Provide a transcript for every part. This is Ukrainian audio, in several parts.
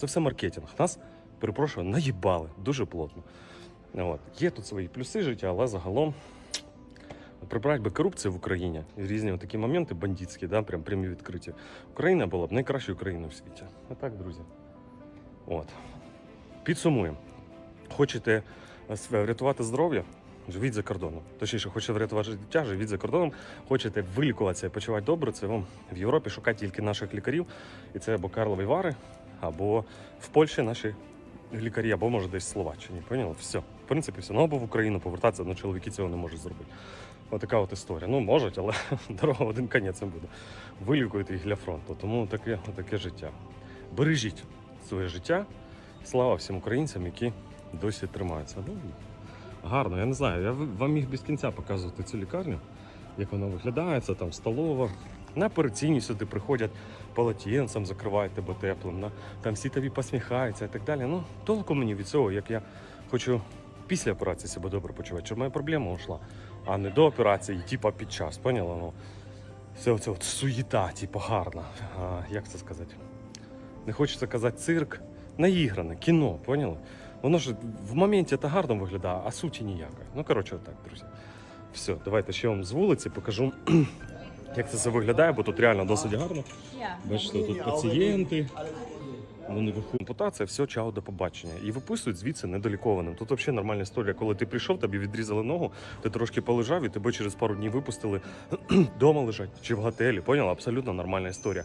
Це все маркетинг. Нас, перепрошую, наїбали дуже плотно. От. Є тут свої плюси життя, але загалом прибрати би корупцію в Україні різні такі моменти бандитські, да, прям прямі відкриті. Україна була б найкращою країною в світі. Отак, друзі. От. Підсумуємо. Хочете е, врятувати здоров'я? Живіть за кордоном. Точніше, хочете врятувати життя, живіть за кордоном. Хочете вилікуватися і почувати добре, це вам в Європі шукати тільки наших лікарів. І це або Карлові Вари, або в Польщі наші лікарі, або може десь в Словаччині. Поняли? Все. В принципі, все. Ну або в Україну повертатися, але чоловіки цього не можуть зробити. Отака от історія. Ну, можуть, але дорога один кінець не буде. Вилікуєте їх для фронту. Тому таке, таке життя. Бережіть своє життя. Слава всім українцям, які досі тримаються. Ну, гарно, я не знаю. Я вам міг без кінця показувати цю лікарню, як вона виглядає, це там столова. На операційні сюди приходять полотенцем, закривають тебе теплим. На, там всі тобі посміхаються і так далі. Ну, толку мені від цього, як я хочу після операції себе добре почувати, щоб моя проблема ушла, а не до операції, типа під час. Поняла? Ну, все це от суєта, типу, гарна. А, як це сказати? Не хочеться казати цирк, наігране, кіно, поняли? Воно ж в моменті це гарно виглядає, а суті ніякої. Ну, коротше, так, друзі. Все, давайте ще вам з вулиці покажу, як це все виглядає, бо тут реально досить гарно. Бачите, тут пацієнти. Вони виходять. Ампутація, все, чао, до побачення. І виписують звідси недолікованим. Тут взагалі нормальна історія. Коли ти прийшов, тобі відрізали ногу, ти трошки полежав і тебе через пару днів випустили вдома лежать чи в готелі. Поняла? Абсолютно нормальна історія.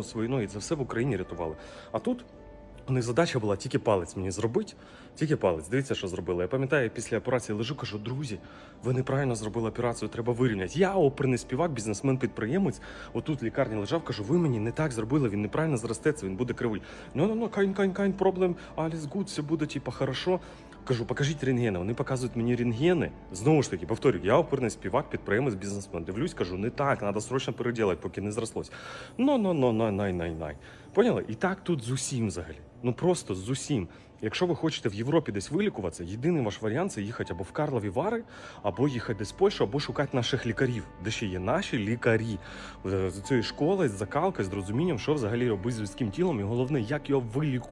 свої і Це все в Україні рятували. А тут. У них задача була тільки палець мені зробити, тільки палець. Дивіться, що зробили. Я пам'ятаю, після операції лежу, кажу, друзі, ви неправильно зробили операцію, треба вирівняти. Я оперний співак, бізнесмен-підприємець. Отут в лікарні лежав, кажу, ви мені не так зробили, він неправильно зростеться, він буде кривий. Ну, ну, ну, кайн, кайн, кайн, проблем, alles good, все буде, типа, хорошо. Кажу, покажіть рентгени. Вони показують мені рентгени. Знову ж таки, повторюю, я оперний співак, підприємець, бізнесмен. Дивлюсь, кажу, не так, треба срочно переділати, поки не зрослось. Ну, ну, ну, ну, най, най, най. Поняли? І так тут з усім взагалі. Ну просто з усім. Якщо ви хочете в Європі десь вилікуватися, єдиний ваш варіант це їхати або в Карлові Вари, або їхати десь в Польщу, або шукати наших лікарів, де ще є наші лікарі Е, з цієї школи, з закалки, з розумінням, що взагалі робити з людським тілом, і головне, як його вилікувати.